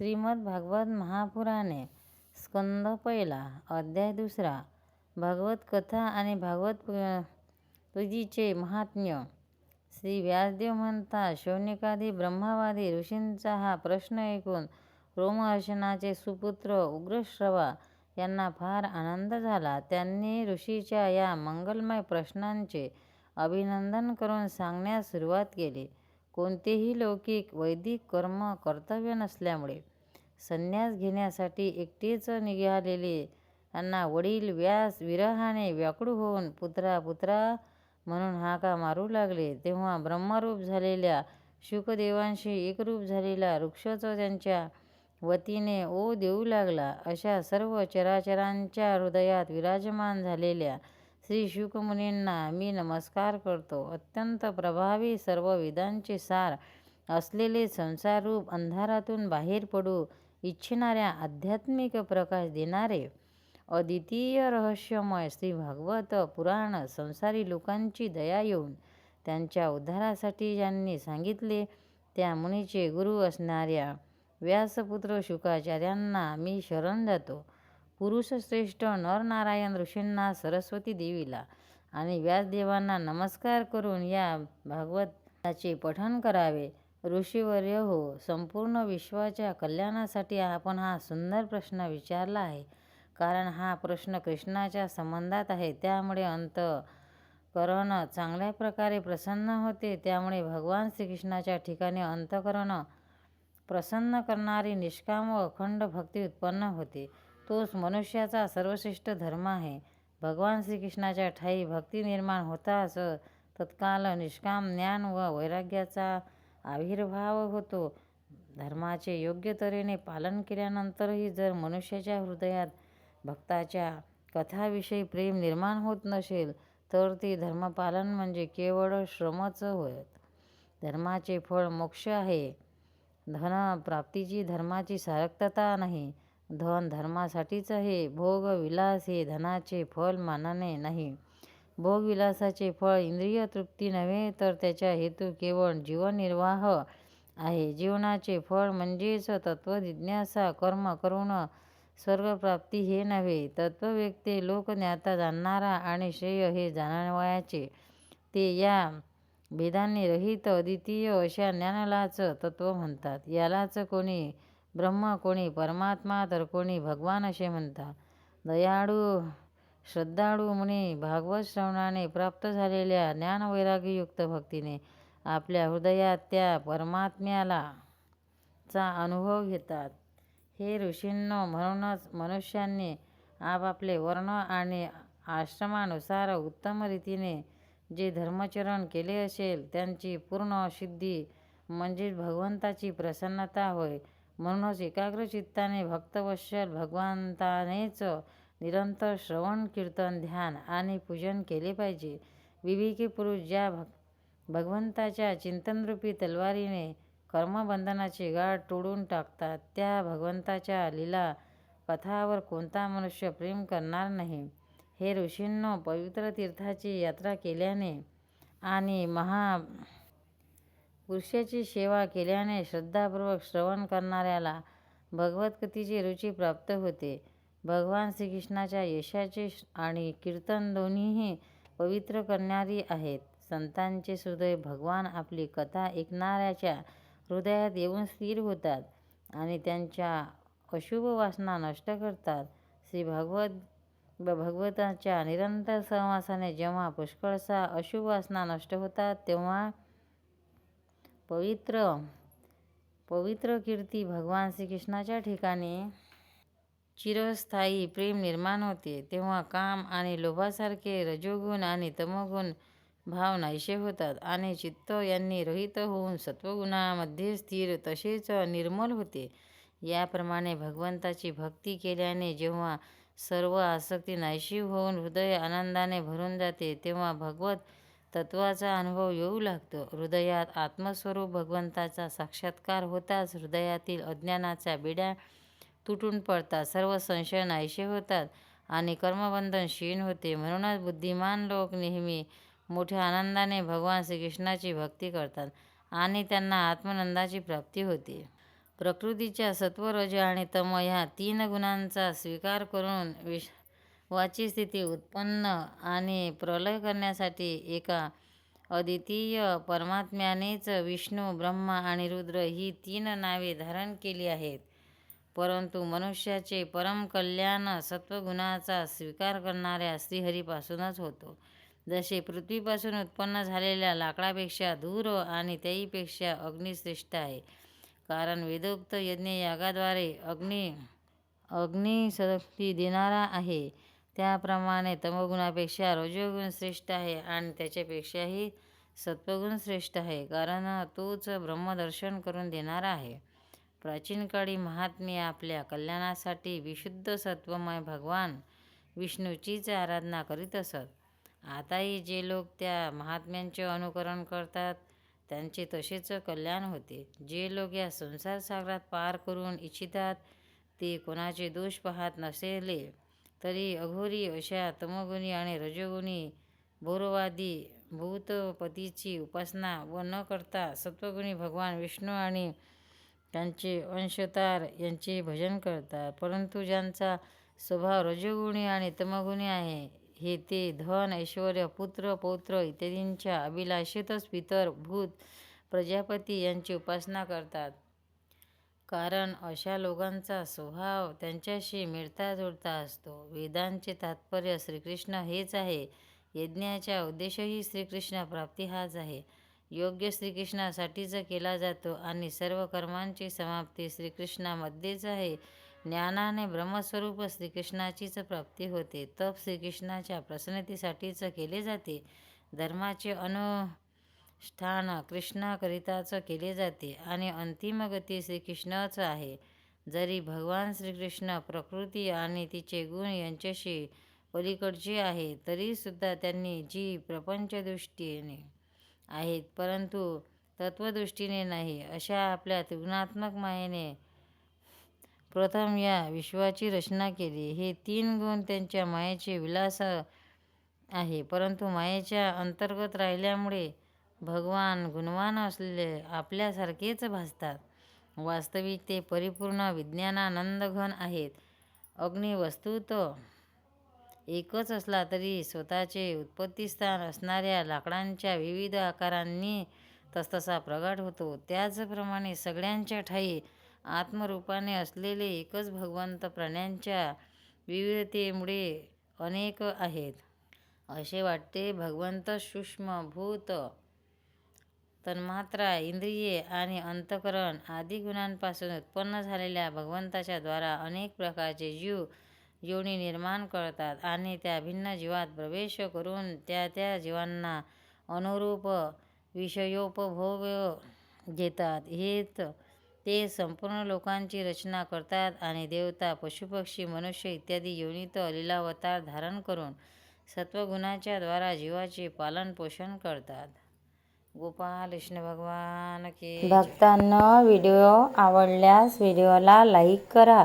श्रीमद भागवत महापुराणे स्कंद पहिला अध्याय दुसरा भागवत कथा आणि भागवत तुझीचे महात्म्य श्री व्यासदेव म्हणतात शौनिकादी ब्रह्मावादी ऋषींचा हा प्रश्न ऐकून रोमहर्षणाचे सुपुत्र उग्रश्रवा यांना फार आनंद झाला. त्यांनी ऋषीच्या या मंगलमय प्रश्नांचे अभिनंदन करून सांगण्यास सुरुवात केली. कोणतेही लौकिक वैदिक कर्म कर्तव्य नसल्यामुळे संन्यास घेण्यासाठी एकटेच निघालेले त्यांना वडील व्यास विरहाने व्याकुळ होऊन पुत्रा पुत्रा म्हणून हाका मारू लागले तेव्हा ब्रह्मरूप झालेल्या शुकदेवांशी एकरूप झालेला वृक्षच त्यांच्या वतीने ओ देऊ लागला. अशा सर्व चराचरांच्या हृदयात विराजमान झालेल्या श्री शुकमुनींना मी नमस्कार करतो. अत्यंत प्रभावी सर्व वेदांचे सार असलेले संसाररूप अंधारातून बाहेर पडू इच्छिणाऱ्या आध्यात्मिक प्रकाश देणारे अद्वितीय रहस्यमय श्री भागवत पुराण संसारी लोकांची दया येऊन त्यांच्या उद्धारासाठी ज्यांनी सांगितले त्या मुनीचे गुरु असणाऱ्या व्यासपुत्र शुकाचार्यांना मी शरण जातो. पुरुषश्रेष्ठ नरनारायण ऋषींना सरस्वती देवीला आणि व्यासदेवांना नमस्कार करून या भागवताचे पठण करावे. ऋषीवर्य हो, संपूर्ण विश्वाच्या कल्याणासाठी आपण हा सुंदर प्रश्न विचारला आहे. कारण हा प्रश्न कृष्णाच्या संबंधात आहे. त्यामुळे अंत करण चांगल्या प्रकारे प्रसन्न होते. त्यामुळे भगवान श्रीकृष्णाच्या ठिकाणी अंतकरण प्रसन्न करणारी निष्काम व अखंड भक्ती उत्पन्न होते. तोच मनुष्याचा सर्वश्रेष्ठ धर्म आहे. भगवान श्रीकृष्णाच्या ठाई भक्ती निर्माण होताच तत्काल निष्काम ज्ञान व वैराग्याचा आविर्भाव होतो. धर्माचे योग्य तऱ्हेने पालन केल्यानंतरही जर मनुष्याच्या हृदयात भक्ताच्या कथाविषयी प्रेम निर्माण होत नसेल तर ते धर्मपालन म्हणजे केवळ श्रमच होत. धर्माचे फळ मोक्ष आहे. धन प्राप्तीची धर्माची सार्थकता नाही. धन धर्मासाठीच आहे. भोग विलास हे धनाचे फळ मानणे नाही. भोगविलासाचे फळ इंद्रिय तृप्ती नव्हे तर त्याचा हेतू केवळ जीवननिर्वाह आहे. जीवनाचे फळ म्हणजेच तत्त्वजिज्ञासा कर्म करून स्वर्गप्राप्ती हे नव्हे. तत्त्वव्यक्ते लोकज्ञाता जाणणारा आणि श्रेय हे जाणवयाचे ते या भेदांनी रहित अद्वितीय अशा ज्ञानालाच तत्त्व म्हणतात. यालाच कोणी ब्रह्म कोणी परमात्मा तर कोणी भगवान असे म्हणतात. दयाळू श्रद्धाळू मुनी भागवत श्रवणाने प्राप्त झालेल्या ज्ञानवैराग्ययुक्त भक्तीने आपल्या हृदयात त्या परमात्म्याला चा अनुभव घेतात. हे ऋषींनो, म्हणूनच मनुष्यांनी आपापले वर्ण आणि आश्रमानुसार उत्तम रीतीने जे धर्मचरण केले असेल त्यांची पूर्ण सिद्धी म्हणजेच भगवंताची प्रसन्नता होय. म्हणूनच एकाग्र चित्ताने भगवंतानेच निरंतर श्रवण कीर्तन ध्यान आणि पूजन केले पाहिजे. विवेकी पुरुष ज्या भगवंताच्या चिंतनरूपी तलवारीने कर्मबंधनाचे गाठ तोडून टाकतात त्या भगवंताच्या लीला पथावर कोणता मनुष्य प्रेम करणार नाही. हे ऋषींनो, पवित्र तीर्थाची यात्रा केल्याने आणि महा पुरुषाची सेवा केल्याने श्रद्धापूर्वक श्रवण करणाऱ्याला भगवत्कथेची रुची प्राप्त होते. भगवान श्रीकृष्णाच्या यशाचे आणि कीर्तन दोन्हीही पवित्र करणारी आहेत. संतांचे हृदय भगवान आपली कथा ऐकणाऱ्याच्या हृदयात येऊन स्थिर होतात आणि त्यांच्या अशुभ वासना नष्ट करतात. श्री भगवताच्या निरंतर सहवासाने जेव्हा पुष्कळसा अशुभ वासना नष्ट होतात तेव्हा पवित्र पवित्र कीर्ती भगवान श्रीकृष्णाच्या ठिकाणी चिरस्थायी प्रेम निर्माण होते. तेव्हा काम आणि लोभासारखे रजोगुण आणि तमोगुण भाव नाहीसे होतात आणि चित्त यांनी रहित होऊन सत्वगुणामध्ये स्थिर तसेच निर्मल होते. याप्रमाणे भगवंताची भक्ती केल्याने जेव्हा सर्व आसक्ती नाहीशी होऊन हृदय आनंदाने भरून जाते तेव्हा भगवत तत्त्वाचा अनुभव येऊ लागतो. हृदयात आत्मस्वरूप भगवंताचा साक्षात्कार होताच हृदयातील अज्ञानाच्या बिड्या तुटून पडतात. सर्व संशय नाहीसे होतात आणि कर्मबंधन क्षीण होते. म्हणूनच बुद्धिमान लोक नेहमी मोठ्या आनंदाने भगवान श्रीकृष्णाची भक्ती करतात आणि त्यांना आत्मानंदाची प्राप्ती होते. प्रकृतीच्या सत्व रज आणि तम ह्या तीन गुणांचा स्वीकार करून विश वाची स्थिती उत्पन्न आणि प्रलय करण्यासाठी एका अद्वितीय परमात्म्यानेच विष्णू ब्रह्मा आणि रुद्र ही तीन नावे धारण केली आहेत परंतु मनुष्याचे परम कल्याण सत्वगुणाचा स्वीकार करणाऱ्या श्रीहरीपासूनच होतो. जसे पृथ्वीपासून उत्पन्न झालेल्या लाकडापेक्षा धूर आणि त्याईपेक्षा अग्निश्रेष्ठ आहे. कारण वेदोक्त यज्ञयागाद्वारे अग्नी अग्निशक्ती देणारा आहे. त्याप्रमाणे तमोगुणापेक्षा रजोगुण श्रेष्ठ आहे आणि त्याच्यापेक्षाही सत्वगुण श्रेष्ठ आहे. कारण तोच ब्रह्मदर्शन करून देणारा आहे. प्राचीन काळी महात्मे आपल्या कल्याणासाठी विशुद्ध सत्वमय भगवान विष्णूचीच आराधना करीत असत. आताही जे लोक त्या महात्म्यांचे अनुकरण करतात त्यांचे तसेच कल्याण होते. जे लोक या संसार सागरात पार करून इच्छितात ते कोणाचे दोष पाहत नसेले तरी अघोरी अशा तमगुणी आणि रजोगुणी भौरवादी भूतपतीची उपासना व न करता सत्वगुणी भगवान विष्णू आणि त्यांचे अंशतार यांचे भजन करतात. परंतु ज्यांचा स्वभाव रजोगुणी आणि तमगुणी आहे हे ते धन ऐश्वर पुत्र पौत्र इत्यादींच्या अभिलाषेतच पितर भूत प्रजापती यांची उपासना करतात. कारण अशा लोकांचा स्वभाव त्यांच्याशी मिळता जुळता असतो. वेदांचे तात्पर्य श्रीकृष्ण हेच आहे. यज्ञाचा उद्देशही श्रीकृष्ण प्राप्ती हाच आहे. योग्य श्रीकृष्णासाठीच केला जातो आणि सर्व कर्मांची समाप्ती श्रीकृष्णामध्येच आहे. ज्ञानाने ब्रह्मस्वरूप श्रीकृष्णाचीच प्राप्ती होते. तप श्रीकृष्णाच्या प्रसन्नतेसाठीच केले जाते. धर्माचे अनुष्ठान कृष्णाकरिताच केले जाते आणि अंतिम गती श्रीकृष्णच आहे. जरी भगवान श्रीकृष्ण प्रकृती आणि तिचे गुण यांच्याशी पलीकडचे आहे तरीसुद्धा त्यांनी जी प्रपंचदृष्टीने आहेत परंतु तत्वदृष्टीने नाही अशा आपल्या त्रिगुणात्मक मायेने प्रथम या विश्वाची रचना केली. हे तीन गुण त्यांच्या मायेचे विलास आहे परंतु मायेच्या अंतर्गत राहिल्यामुळे भगवान गुणवान असलेले आपल्यासारखेच भासतात. वास्तविक ते परिपूर्ण विज्ञानानंदघन आहेत. अग्नी वस्तुत एकच असला तरी स्वतःचे उत्पत्तीस्थान असणाऱ्या लाकडांच्या विविध आकारांनी तसतसा प्रगट होतो. त्याचप्रमाणे सगळ्यांच्या ठाई आत्मरूपाने असलेले एकच भगवंत प्राण्यांच्या विविधतेमुळे अनेक आहेत. असे वाटते भगवंत सूक्ष्म भूत तन्मात्रा इंद्रिये आणि अंतकरण आदी गुणांपासून उत्पन्न झालेल्या भगवंताच्या द्वारा अनेक प्रकारचे जीव योनी निर्माण करतात आणि त्या भिन्न जीवात प्रवेश करून त्या त्या जीवांना अनुरूप विषयोपभोग घेतात. हेत ते संपूर्ण लोकांची रचना करतात आणि देवता पशुपक्षी मनुष्य इत्यादी योनीत लीलावतार धारण करून सत्वगुणाच्या द्वारा जीवाचे पालन पोषण करतात. गोपाल कृष्ण भगवान के भक्तांना व्हिडिओ आवडल्यास व्हिडिओला लाईक करा.